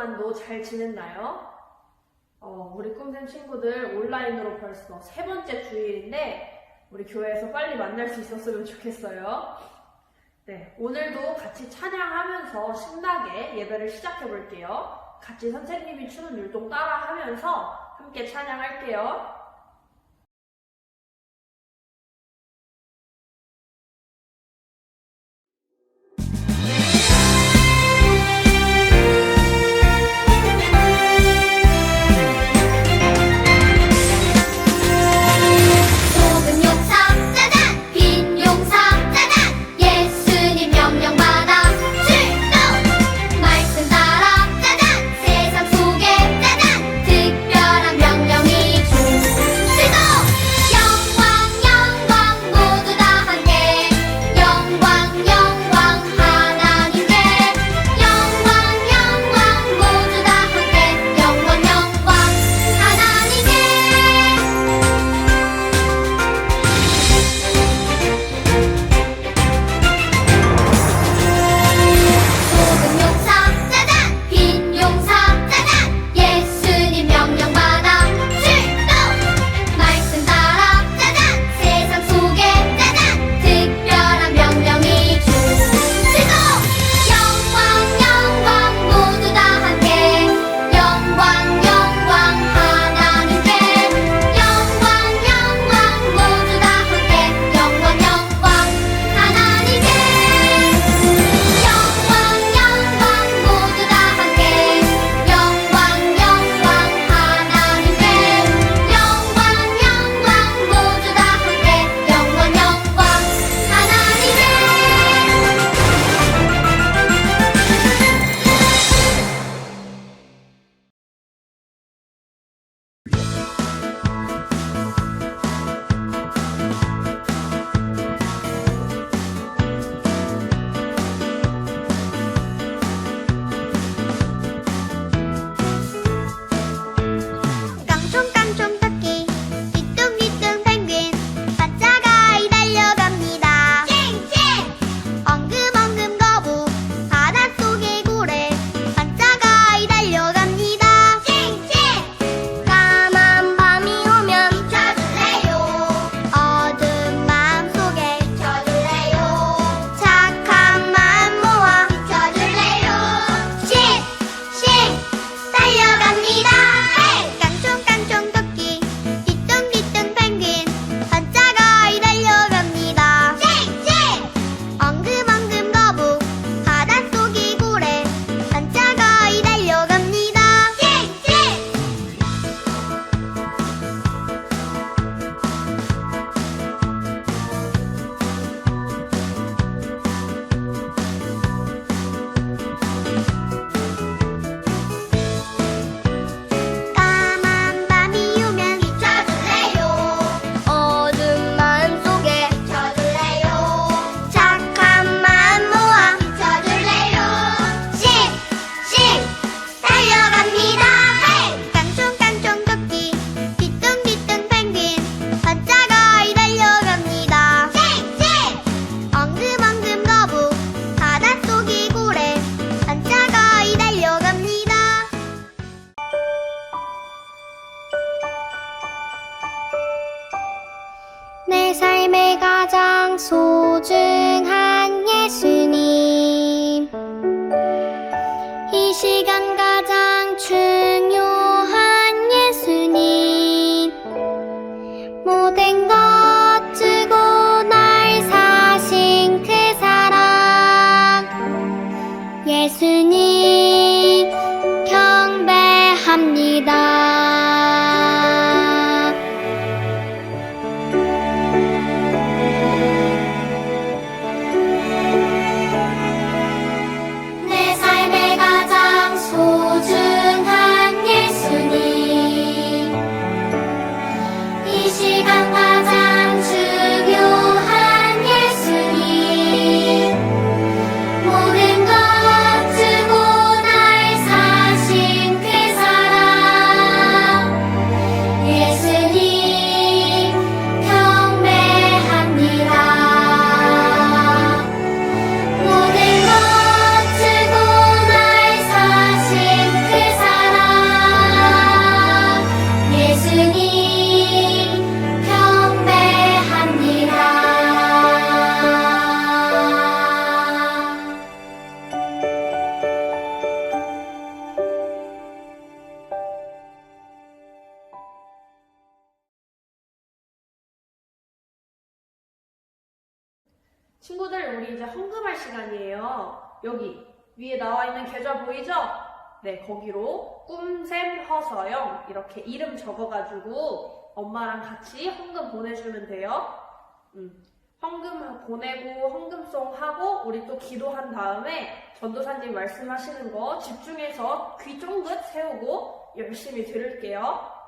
동안도 잘 지냈나요? 어, 우리 꿈샘 친구들 온라인으로 벌써 세 번째 주일인데 우리 교회에서 빨리 만날 수 있었으면 좋겠어요. 네, 오늘도 같이 찬양하면서 신나게 예배를 시작해 볼게요. 같이 선생님이 추는 율동 따라하면서 함께 찬양할게요. 친구들, 우리 이제 헌금할 시간이에요. 여기 위에 나와 있는 계좌 보이죠? 네, 거기로 꿈샘 허서영 이렇게 이름 적어가지고 엄마랑 같이 헌금 보내주면 돼요. 음, 헌금 보내고 헌금송 하고 우리 또 기도한 다음에 전도사님 말씀하시는 거 집중해서 귀 쫑긋 세우고 열심히 들을게요.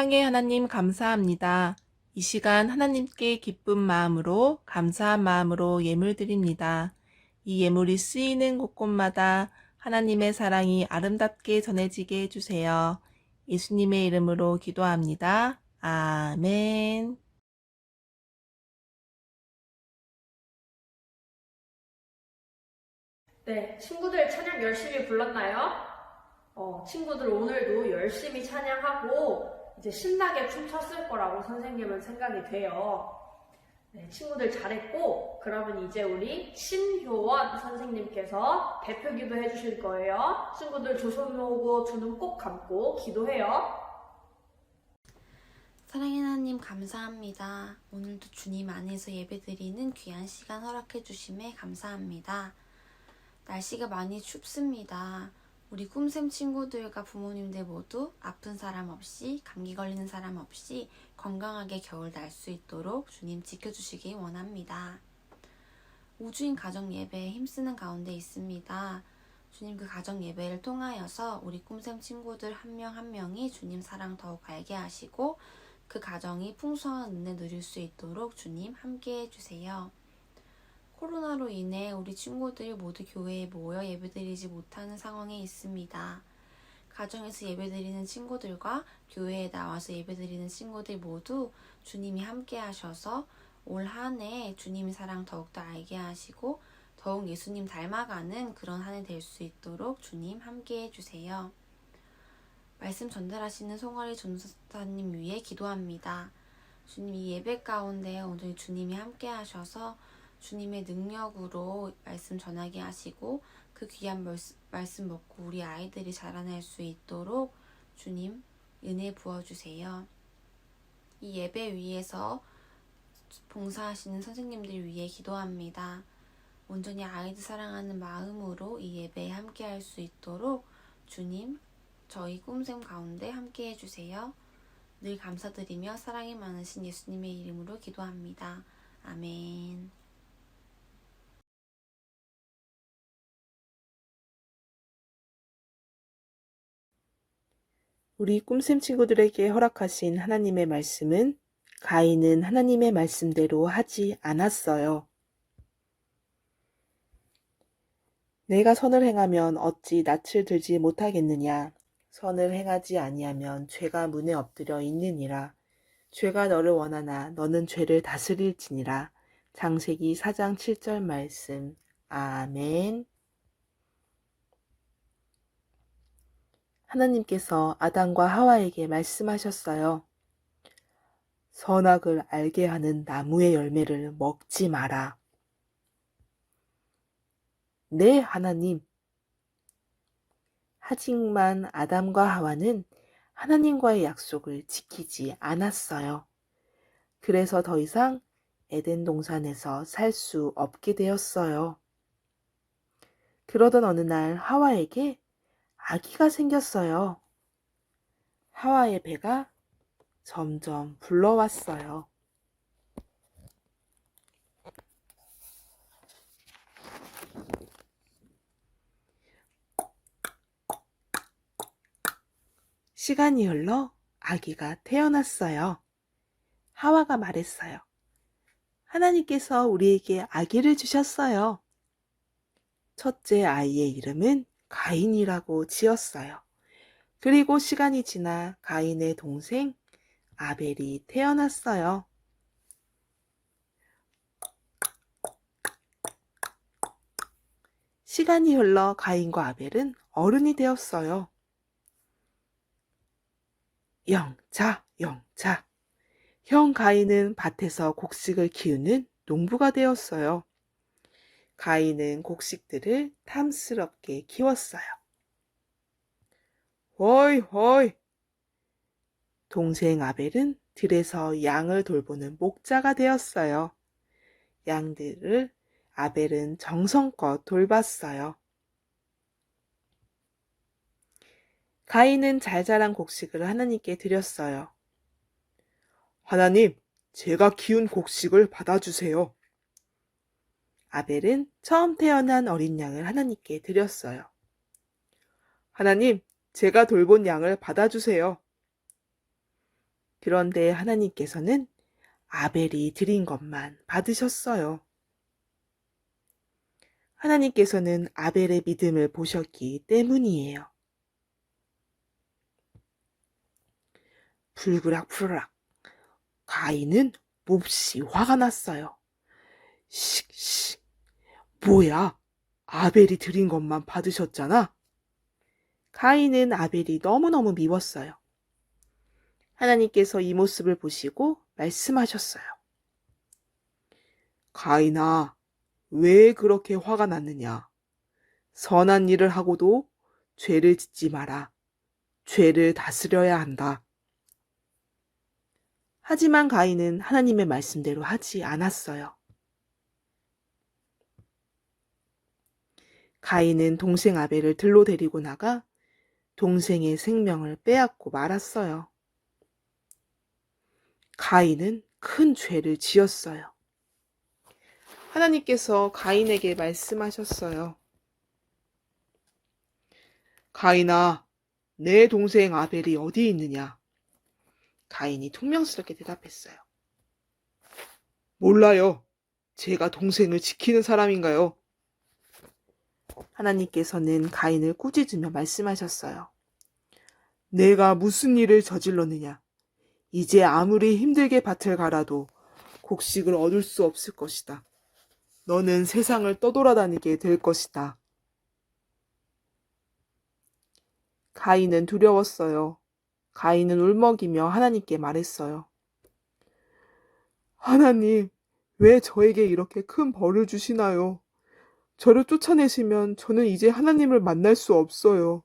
사랑의 하나님 감사합니다. 이 시간 하나님께 기쁜 마음으로 감사한 마음으로 예물 드립니다. 이 예물이 쓰이는 곳곳마다 하나님의 사랑이 아름답게 전해지게 해주세요. 예수님의 이름으로 기도합니다. 아멘. 네, 친구들 찬양 열심히 불렀나요? 어, 친구들 오늘도 열심히 찬양하고 이제 신나게 춤췄을 거라고 선생님은 생각이 돼요. 네, 친구들 잘했고, 그러면 이제 우리 신효원 선생님께서 대표 기도 해 주실 거예요. 친구들 두손 모으고 두 눈 꼭 감고 기도해요. 사랑의 하나님 감사합니다. 오늘도 주님 안에서 예배드리는 귀한 시간 허락해 주심에 감사합니다. 날씨가 많이 춥습니다. 우리 꿈샘 친구들과 부모님들 모두 아픈 사람 없이 감기 걸리는 사람 없이 건강하게 겨울 날 수 있도록 주님 지켜주시기 원합니다. 우주인 가정 예배에 힘쓰는 가운데 있습니다. 주님 그 가정 예배를 통하여서 우리 꿈샘 친구들 한 명한 명이 주님 사랑 더욱 알게 하시고 그 가정이 풍성한 은혜 누릴 수 있도록 주님 함께 해주세요. 코로나로 인해 우리 친구들이 모두 교회에 모여 예배드리지 못하는 상황에 있습니다. 가정에서 예배드리는 친구들과 교회에 나와서 예배드리는 친구들 모두 주님이 함께 하셔서 올 한 해 주님의 사랑 더욱더 알게 하시고 더욱 예수님 닮아가는 그런 한 해 될 수 있도록 주님 함께 해주세요. 말씀 전달하시는 송아리 전사님 위해 기도합니다. 주님 이 예배 가운데 오늘 주님이 함께 하셔서 주님의 능력으로 말씀 전하게 하시고 그 귀한 말씀- 먹고 우리 아이들이 자라날 수 있도록 주님 은혜 부어주세요. 이 예배 위에서 봉사하시는 선생님들 위해 기도합니다. 온전히 아이들 사랑하는 마음으로 이 예배에 함께 할 수 있도록 주님 저희 꿈샘 가운데 함께 해주세요. 늘 감사드리며 사랑이 많으신 예수님의 이름으로 기도합니다. 아멘. 우리 꿈샘 친구들에게 허락하신 하나님의 말씀은 가인은 하나님의 말씀대로 하지 않았어요. 내가 선을 행하면 어찌 낯을 들지 못하겠느냐. 선을 행하지 아니하면 죄가 문에 엎드려 있느니라. 죄가 너를 원하나 너는 죄를 다스릴지니라. 장세기 4장 7절 말씀. 아멘. 하나님께서 아담과 하와에게 말씀하셨어요. 선악을 알게 하는 나무의 열매를 먹지 마라. 네, 하나님. 하지만 아담과 하와는 하나님과의 약속을 지키지 않았어요. 그래서 더 이상 에덴 동산에서 살 수 없게 되었어요. 그러던 어느 날 하와에게 아기가 생겼어요. 하와의 배가 점점 불러왔어요. 시간이 흘러 아기가 태어났어요. 하와가 말했어요. 하나님께서 우리에게 아기를 주셨어요. 첫째 아이의 이름은 가인이라고 지었어요. 그리고 시간이 지나 가인의 동생 아벨이 태어났어요. 시간이 흘러 가인과 아벨은 어른이 되었어요. 영자, 영자. 형 가인은 밭에서 곡식을 키우는 농부가 되었어요. 가인은 곡식들을 탐스럽게 키웠어요. 호이, 호이. 동생 아벨은 들에서 양을 돌보는 목자가 되었어요. 양들을 아벨은 정성껏 돌봤어요. 가인은 잘 자란 곡식을 하나님께 드렸어요. 하나님, 제가 키운 곡식을 받아주세요. 아벨은 처음 태어난 어린 양을 하나님께 드렸어요. 하나님, 제가 돌본 양을 받아주세요. 그런데 하나님께서는 아벨이 드린 것만 받으셨어요. 하나님께서는 아벨의 믿음을 보셨기 때문이에요. 불그락불락 가인은 몹시 화가 났어요. 씩 씩 뭐야 아벨이 드린 것만 받으셨잖아. 가인은 아벨이 너무너무 미웠어요. 하나님께서 이 모습을 보시고 말씀하셨어요. 가인아, 왜 그렇게 화가 났느냐? 선한 일을 하고도 죄를 짓지 마라. 죄를 다스려야 한다. 하지만 가인은 하나님의 말씀대로 하지 않았어요. 가인은 동생 아벨을 들로 데리고 나가 동생의 생명을 빼앗고 말았어요. 가인은 큰 죄를 지었어요. 하나님께서 가인에게 말씀하셨어요. 가인아, 내 동생 아벨이 어디 있느냐? 가인이 퉁명스럽게 대답했어요. 몰라요. 제가 동생을 지키는 사람인가요? 하나님께서는 가인을 꾸짖으며 말씀하셨어요. 내가 무슨 일을 저질렀느냐? 이제 아무리 힘들게 밭을 갈아도 곡식을 얻을 수 없을 것이다. 너는 세상을 떠돌아다니게 될 것이다. 가인은 두려웠어요. 가인은 울먹이며 하나님께 말했어요. 하나님, 왜 저에게 이렇게 큰 벌을 주시나요? 저를 쫓아내시면 저는 이제 하나님을 만날 수 없어요.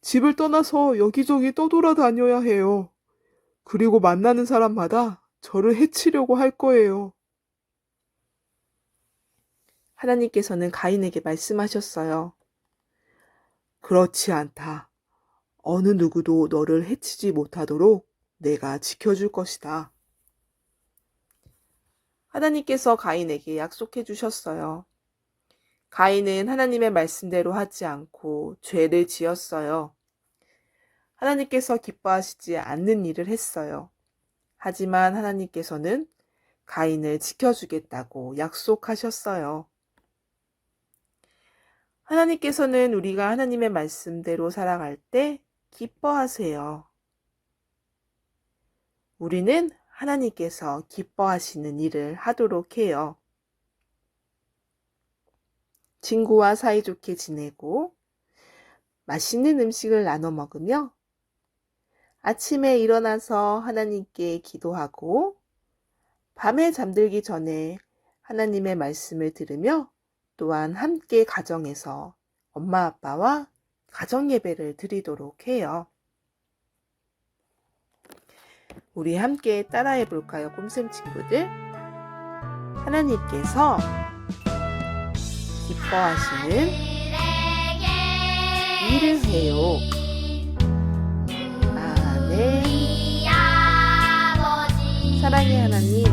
집을 떠나서 여기저기 떠돌아다녀야 해요. 그리고 만나는 사람마다 저를 해치려고 할 거예요. 하나님께서는 가인에게 말씀하셨어요. 그렇지 않다. 어느 누구도 너를 해치지 못하도록 내가 지켜줄 것이다. 하나님께서 가인에게 약속해 주셨어요. 가인은 하나님의 말씀대로 하지 않고 죄를 지었어요. 하나님께서 기뻐하시지 않는 일을 했어요. 하지만 하나님께서는 가인을 지켜주겠다고 약속하셨어요. 하나님께서는 우리가 하나님의 말씀대로 살아갈 때 기뻐하세요. 우리는 하나님께서 기뻐하시는 일을 하도록 해요. 친구와 사이좋게 지내고 맛있는 음식을 나눠 먹으며 아침에 일어나서 하나님께 기도하고 밤에 잠들기 전에 하나님의 말씀을 들으며 또한 함께 가정에서 엄마 아빠와 가정 예배를 드리도록 해요. 우리 함께 따라해 볼까요, 꼼샘 친구들? 하나님께서 기뻐하시는 일을 해요. 아, 네. 사랑의 하나님,